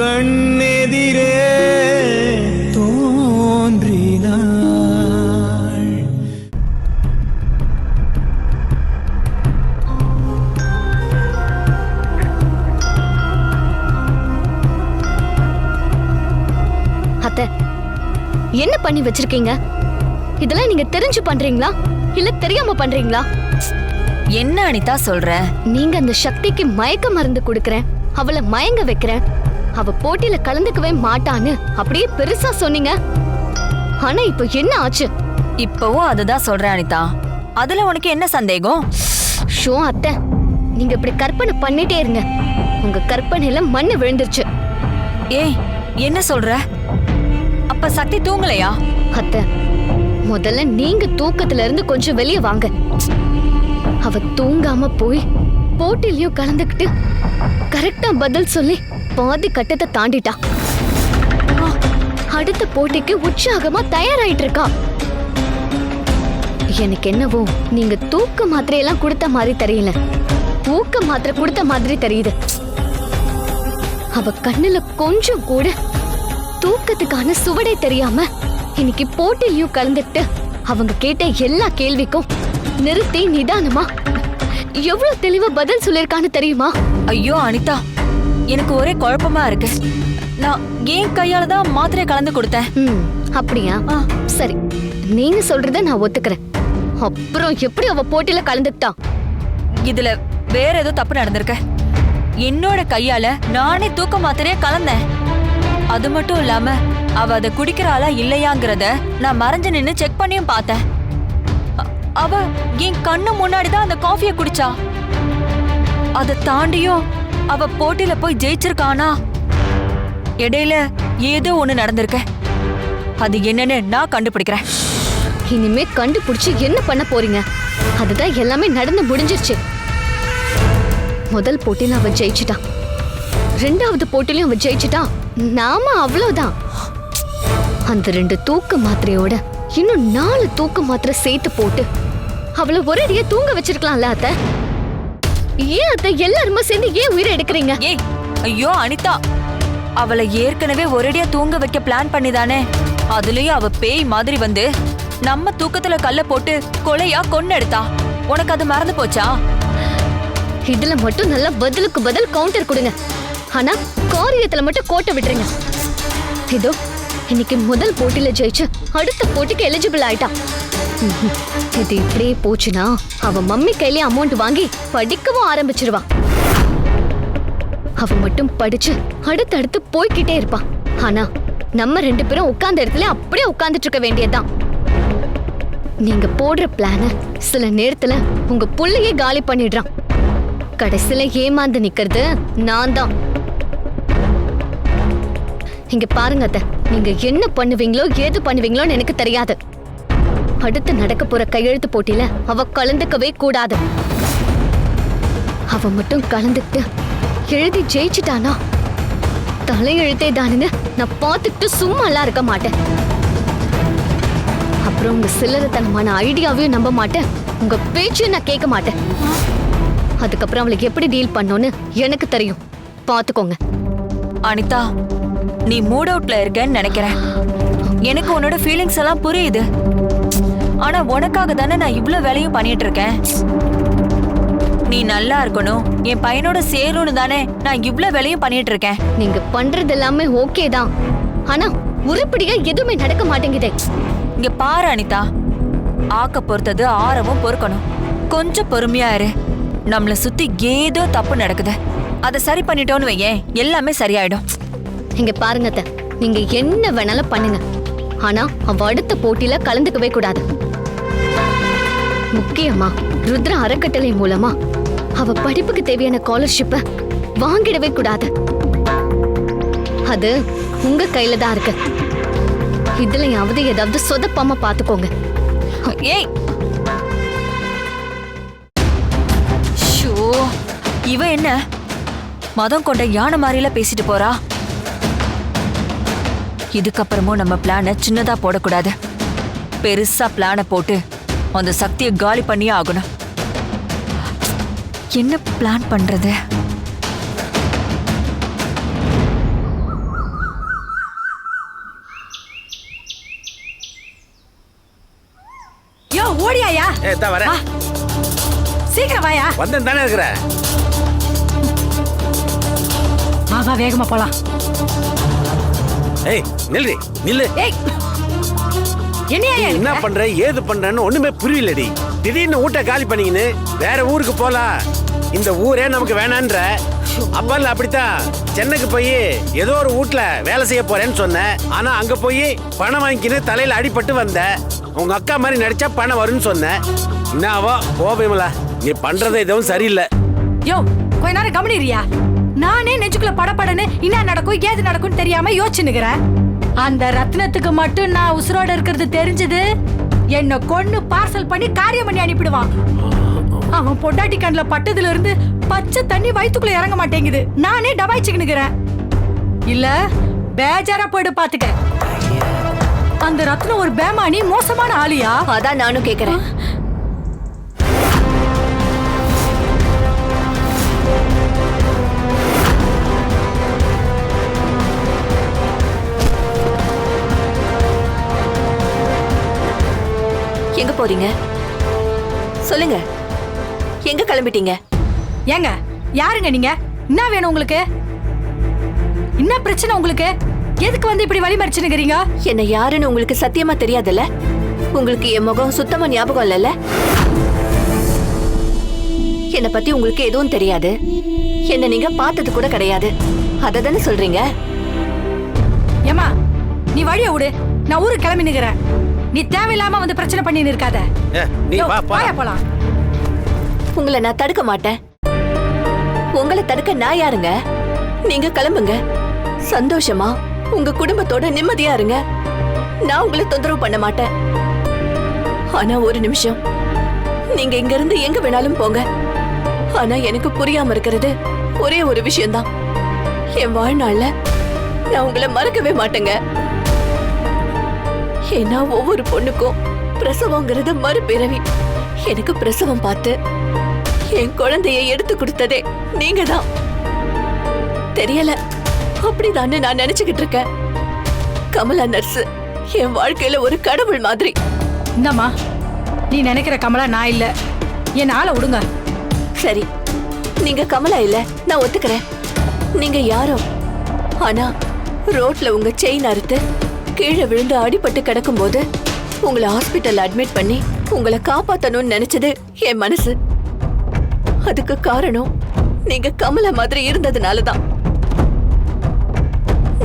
கண்ணெதிரே தோன்றினாள். அத்தை என்ன பண்ணி வச்சிருக்கீங்க? இதெல்லாம் நீங்க தெரிஞ்சு பண்றீங்களா? இல்ல தெரியாம பண்றீங்களா? என்ன அனிதா சொல்ற? நீங்க அந்த சக்திக்கு மயக்க மருந்து கொடுக்கறேன். அவளை மயங்க வைக்கிறேன். அவ போட்டியில கலந்துக்கவே மாட்டான்னு அப்படியே பெருசா சொன்னீங்க. ஆனா இப்போ என்ன ஆச்சு? இப்பவும் அதுதான் சொல்றேன் அனிதா. அதுல உனக்கு என்ன சந்தேகம்? ஷோ அத்தை. நீங்க இப்படி கற்பனை பண்ணிட்டே இருங்க. உங்க கற்பனையில மண்ணு விழுந்துருச்சு. ஏய் என்ன சொல்ற? அப்ப சக்தி தூங்கலையா? அத்தை முதல்ல நீங்க தூக்கத்துல இருந்து கொஞ்சம் வெளியே வாங்க. அவ தூங்காம போய் போட்டிலையும் கலந்துக்கிட்டு கரெக்டா பதில் சொல்லி பாதி கட்டத்தை தாண்டிட்டா. அடுத்த போட்டிக்கு உற்சாகமா தயாராயிட்டு இருக்கா எனக்கு என்னவோ நீங்க தூக்க மாத்திரையெல்லாம் கொடுத்த மாதிரி தெரியல. ஊக்க மாத்திரை கொடுத்த மாதிரி தெரியுது. அவ கண்ணுல கொஞ்சம் கூட தூக்கத்துக்கான சுவடே தெரியாம இன்னைக்கு போட்டிலையும் கலந்துட்டு அவங்க கேட்ட எல்லா கேள்விக்கும் நிறுத்தி நிதானமா எவ்வளவு தெளிவா பதில் சொல்லிருக்கான்னு தெரியுமா? ஐயோ அனிதா எனக்கு ஒரே குழப்பமா இருக்கு. நான் ஏன் கையால தான் மாத்திரை கலந்து கொடுத்தேன். ம் அப்படியா. சரி நீங்க சொல்றத நான் ஒத்துக்கிறேன். அப்புறம் எப்படி அவ போட்டியில கலந்துக்கிட்டா? இதுல வேற ஏதோ தப்பு நடந்திருக்கு. என்னோட கையால நானே தூக்க மாத்திரைய கலந்தேன். அது மட்டும் இல்லாம அவ அதை குடிக்கிறாளா இல்லையாங்கிறத நான் மறைஞ்சு நின்னு செக் பண்ணியும் பார்த்தேன். அவ என் கண்ணு முன்னாடி தான் அந்த காஃபியை குடிச்சா. அதை தாண்டியும் அவ போட்டியில போய் ஜெயிச்சிருக்கானா? இடையில ஏதோ ஒண்ணு நடந்திருக்க. அது என்னன்னு நான் கண்டுபிடிக்கிறேன். இனிமே கண்டுபிடிச்சு என்ன பண்ண போறீங்க? அதுதான் எல்லாமே நடந்து முடிஞ்சிருச்சு. முதல் போட்டியில அவ ஜெயிச்சிட்டா ரெண்டாவது போட்டிலையும் அவ ஜெயிச்சிட்டா நாம அவ்வளவுதான். அந்த ரெண்டு தூக்க மாத்திரையோட இன்னும் நாலு தூக்க மாத்திரை சேர்த்து போட்டு அவளை ஒரேடியா தூங்க வச்சிருக்கலாம்ல அத்தை? ஏன் அத்த எல்லாருமே சேர்ந்து ஏன் உயிரை எடுக்கிறீங்க? ஏய் ஐயோ அனிதா. அவளை ஏற்கனவே ஒரேடியா தூங்க வைக்க பிளான் பண்ணிதானே. அதுலயும் அவ பேய் மாதிரி வந்து நம்ம தூக்கத்துல கல்ல போட்டு கொலையா கொன்னு எடுத்தா உனக்கு அது மறந்து போச்சா? இதுல மட்டும் நல்லா பதிலுக்கு பதில் கவுண்டர் கொடுங்க. ஆனா காரியத்துல மட்டும் கோட்டை விட்டுருங்க. இதோ இன்னைக்கு முதல் போட்டியில ஜெயிச்சு அடுத்த போட்டிக்கு எலிஜிபிள் ஆயிட்டா. இது இப்படியே போச்சுன்னா அவ மம்மி கையிலே அமௌண்ட் வாங்கி படிக்கவும் ஆரம்பிச்சிருவா அவ மட்டும் படிச்சு அடுத்தடுத்து போய்கிட்டே இருப்பா ஆனா நம்ம ரெண்டு பேரும் உட்கார்ந்த இடத்துல அப்படியே உட்கார்ந்துட்டு இருக்க வேண்டியதுதான். நீங்க போடுற பிளான சில நேரத்துல உங்க புள்ளையே காலி பண்ணிடுறான். கடைசியில ஏமாந்து நிக்கிறது நான் தான். இங்க பாருங்க அத்தை நீங்க என்ன பண்ணுவீங்களோ ஏது பண்ணுவீங்களோன்னு எனக்கு தெரியாது. அடுத்து நடக்க போற கையெழுத்து போட்டியில அவ கலந்துக்கவே கூடாது. அவ மட்டும் கலந்துக்கிட்டு எழுதி ஜெயிச்சிட்டானா? தலையெழுத்தே தானுன்னு நான் பார்த்துக்கிட்டு சும்மா எல்லாம் இருக்க மாட்டேன். அப்புறம் உங்க சில்லறத்தனமான ஐடியாவையும் நம்ப மாட்டேன். உங்க பேச்சையும் நான் கேட்க மாட்டேன். அதுக்கப்புறம் அவளுக்கு எப்படி டீல் பண்ணோன்னு எனக்கு தெரியும். பார்த்துக்கோங்க. அனிதா நீ மூட் அவுட்ல இருக்கேன்னு நினைக்கிறேன். எனக்கு உன்னோட ஃபீலிங்ஸ் எல்லாம் புரியுது. ஆனா உனக்காக தானே நான் இவ்ளோ வேலையும் பண்ணிட்டு இருக்கேன் நீ நல்லா இருக்கணும். என் பையனோட சேரும்னு தானே நான் இவ்ளோ வேலையும் பண்ணிட்டு இருக்கேன் நீங்க பண்றது எல்லாமே ஓகே தான். ஆனா உருப்படியா எதுவுமே நடக்க மாட்டேங்குதே. இங்க பாரு அனிதா. ஆக்க பொறுத்தது ஆரவும் பொறுக்கணும். கொஞ்சம் பொறுமையா இரு. நம்மள சுத்தி ஏதோ தப்பு நடக்குது. அதை சரி பண்ணிட்டோன்னு வையேன். எல்லாமே சரியாயிடும். இங்க பாருங்க நீங்க என்ன வேணாலும் பண்ணுங்க. ஆனா அவ அடுத்த போட்டியில கலந்துக்கவே கூடாது. முக்கியமா? ருத்ர அறக்கட்டளை மூலமா? அவ படிப்புக்கு தேவையான ஸ்காலர்ஷிப்ப வாங்கிடவே கூடாது. அது உங்க கையில தான் இருக்கு. இதுலயாவது ஏதாவது சொதப்பாம பாத்துக்கோங்க. ஏய்! ஷோ இவ என்ன? மதம் கொண்ட யானை மாதிரில பேசிட்டு போறா? இதுக்கப்புறமும் நம்ம பிளான சின்னதா போடக்கூடாது. பெருசா பிளான போட்டு அந்த சக்தியை காலி பண்ணியே ஆகணும். என்ன பிளான் பண்றது? யோ ஓடியாயா? ஏ தா வர சீக்கிரம் வாயா. தானே இருக்கிற? வா வேகமா போலாம். ஏய் நில்லு நில்லு. ஏய் என்ன பண்ற? ஏது பண்றன்னு ஒண்ணுமே புரியலடி. திடீர்னு வீட்டை காலி பண்ணிக்கின்னு வேற ஊருக்கு போலாம் இந்த ஊரே நமக்கு வேணான்ற. அப்பல்ல அப்படித்தான் சென்னைக்கு போய் ஏதோ ஒரு வீட்ல வேலை செய்ய போறேன்னு சொன்னேன். ஆனா அங்க போய் பணம் வாங்கிக்கின்னு தலையில அடிபட்டு வந்த. உங்க அக்கா மாதிரி நடிச்சா பணம் வரும்னு சொன்னேன். என்னவோ போவேமலா நீ பண்றது எதுவும் சரியில்லை. யோ கொஞ்ச நேரம் கவனிரியா நானே நெஞ்சுக்குள்ள படபடன்னு என்ன நடக்கும் ஏது நடக்கும் தெரியாம யோசிச்சுனுக்கிறேன் அந்த ரத்னத்துக்கு மட்டும் நான் உசுரோட இருக்கிறது தெரிஞ்சது. என்ன கொன்னு பார்சல் பண்ணி காரியம் பண்ணி அனுப்பிடுவான். அவன் பொட்டாட்டி கண்ணில் பட்டதுல இருந்து பச்சை தண்ணி வயிற்றுக்குள்ள இறங்க மாட்டேங்குது. நானே டபாய்ச்சிக்கினுக்கிறேன் இல்ல பேஜாரா போயிடு பாத்துக்க. அந்த ரத்னம் ஒரு பேமானி மோசமான ஆளியா? அதான் நானும் கேக்குறேன். எங்க போறீங்க? சொல்லுங்க. எங்க கிளம்பிட்டீங்க? ஏங்க யாருங்க நீங்க? என்ன வேணும் உங்களுக்கு? என்ன பிரச்சனை உங்களுக்கு? எதுக்கு வந்து இப்படி வழி மறிச்சுனுக்கிறீங்க? என்ன யாருன்னு உங்களுக்கு சத்தியமா தெரியாதுல்ல? உங்களுக்கு என் முகம் சுத்தமா ஞாபகம் இல்லைல்ல? என்ன பத்தி உங்களுக்கு எதுவும் தெரியாது. என்ன நீங்க பார்த்தது கூட கிடையாது. அதை தானே சொல்றீங்க? ஏமா நீ வழிய விடு. நான் ஊருக்கு கிளம்பி நிக்கிறேன் நீ தேவையில்லாம வந்து பிரச்சனை பண்ணி இருக்காத. நீ வா போலாம். உங்களை நான் தடுக்க மாட்டேன். உங்களை தடுக்க நான் யாருங்க? நீங்க கிளம்புங்க. சந்தோஷமா உங்க குடும்பத்தோட நிம்மதியா இருங்க. நான் உங்களை தொந்தரவு பண்ண மாட்டேன். ஆனா ஒரு நிமிஷம். நீங்க இங்க இருந்து எங்க வேணாலும் போங்க. ஆனா எனக்கு புரியாம இருக்கிறது ஒரே ஒரு விஷயம்தான். என் வாழ்நாள்ல நான் உங்களை மறக்கவே மாட்டேங்க. ஏன்னா ஒவ்வொரு பொண்ணுக்கும் பிரசவங்கிறது மறுபிறவி. எனக்கு பிரசவம் பார்த்து என் குழந்தைய எடுத்து கொடுத்ததே நீங்க தான் தெரியல அப்படிதான்னு நான் நினைச்சுக்கிட்டு இருக்கேன். கமலா நர்ஸ் என் வாழ்க்கையில ஒரு கடவுள் மாதிரி. இந்தாம்மா நீ நினைக்கிற கமலா நான் இல்ல. என் ஆளை விடுங்க சரி நீங்க கமலா இல்ல நான் ஒத்துக்கிறேன். நீங்க யாரோ ஆனா ரோட்ல உங்க செயின் அறுத்து கீழே விழுந்து அடிபட்டு கிடக்கும்போது உங்களை ஹாஸ்பிட்டல் அட்மிட் பண்ணி உங்களை காப்பாத்தணும்னு நினைச்சது என் மனசு. அதுக்கு காரணம் நீங்க கமலா மாதிரி இருந்ததுனால தான்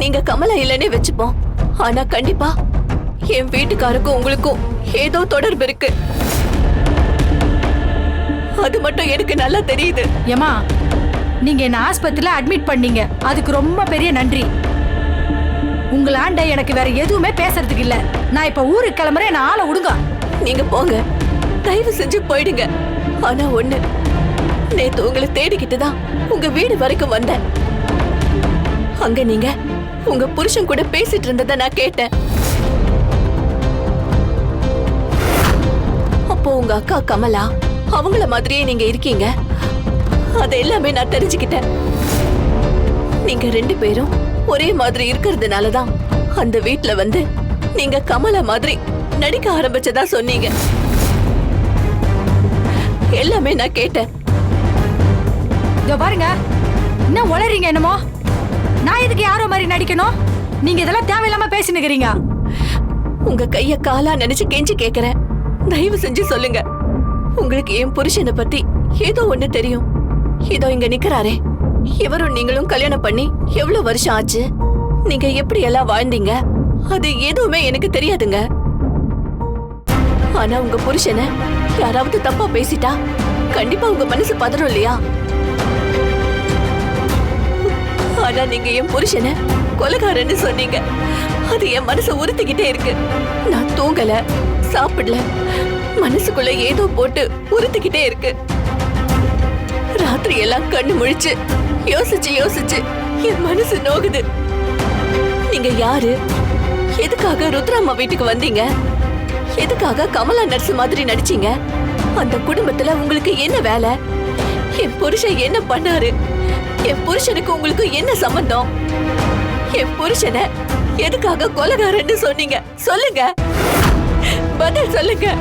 நீங்க கமலா இல்லைன்னே வச்சுப்போம். ஆனா கண்டிப்பா என் வீட்டுக்காருக்கும் உங்களுக்கும் ஏதோ தொடர்பு இருக்கு. அது மட்டும் எனக்கு நல்லா தெரியுது. ஏமா நீங்க என்ன ஆஸ்பத்திரியில அட்மிட் பண்ணீங்க. அதுக்கு ரொம்ப பெரிய நன்றி. உங்களாண்ட எனக்கு வேற எதுவுமே பேசுறதுக்கு இல்ல. நான் இப்ப ஊருக்கு கிளம்புறேன் என்ன ஆளை விடுங்க. நீங்க போங்க. தயவு செஞ்சு போயிடுங்க. ஆனா ஒண்ணு நேத்து உங்களை தேடிக்கிட்டு தான் உங்க வீடு வரைக்கும் வந்தேன். அங்க நீங்க உங்க புருஷன் கூட பேசிட்டு இருந்ததை நான் கேட்டேன். அப்போ உங்க அக்கா கமலா அவங்கள மாதிரியே நீங்க இருக்கீங்க. அது எல்லாமே நான் தெரிஞ்சுக்கிட்டேன். நீங்க ரெண்டு பேரும் ஒரே மாதிரி இருக்கிறதுனால தான் அந்த வீட்ல வந்து நீங்க கமலா மாதிரி நடிக்க ஆரம்பிச்சதா சொன்னீங்க. எல்லாமே நான் கேட்டேன். இதோ பாருங்க. என்ன உளறீங்க என்னமோ? நான் இதுக்கு யாரோ மாதிரி நடிக்கணும்? நீங்க இதெல்லாம் தேவையில்லாம பேசினுக்கிறீங்க. உங்க கைய காலா நினைச்சு கெஞ்சி கேக்குறேன். தயவு செஞ்சு சொல்லுங்க. உங்களுக்கு என் புருஷனை பத்தி ஏதோ ஒண்ணு தெரியும். இதோ இங்க நிக்கிறாரே. இவரும் நீங்களும் கல்யாணம் பண்ணி எவ்வளவு வருஷம் ஆச்சு? நீங்க எப்படி எல்லாம் வாழ்ந்தீங்க? அது எதுவுமே எனக்கு தெரியாதுங்க. ஆனா உங்க புருஷனை யாராவது தப்பா பேசிட்டா கண்டிப்பா உங்க மனசு பதறும் இல்லையா? ஆனா நீங்க என் புருஷனை கொலகாரன்னு சொன்னீங்க. அது என் மனசை உறுத்திக்கிட்டே இருக்கு. நான் தூங்கல சாப்பிடல மனசுக்குள்ள ஏதோ போட்டு உறுத்திக்கிட்டே இருக்கு. ராத்திரி எல்லாம் கண்ணு முழிச்சு யோசிச்சு யோசிச்சு. என் மனசு நோகுது. நீங்க யாரு? எதுக்காக ருத்ராமா வீட்டுக்கு வந்தீங்க? எதுக்காக கமலா நர்ஸ் மாதிரி நடிச்சீங்க? அந்த குடும்பத்துல உங்களுக்கு என்ன வேலை? என் புருஷன் என்ன பண்ணாரு? என் புருஷனுக்கு உங்களுக்கு என்ன சம்பந்தம்? என் புருஷனை எதுக்காக கொலகாரன்னு சொன்னீங்க? சொல்லுங்க. பதில் சொல்லுங்க.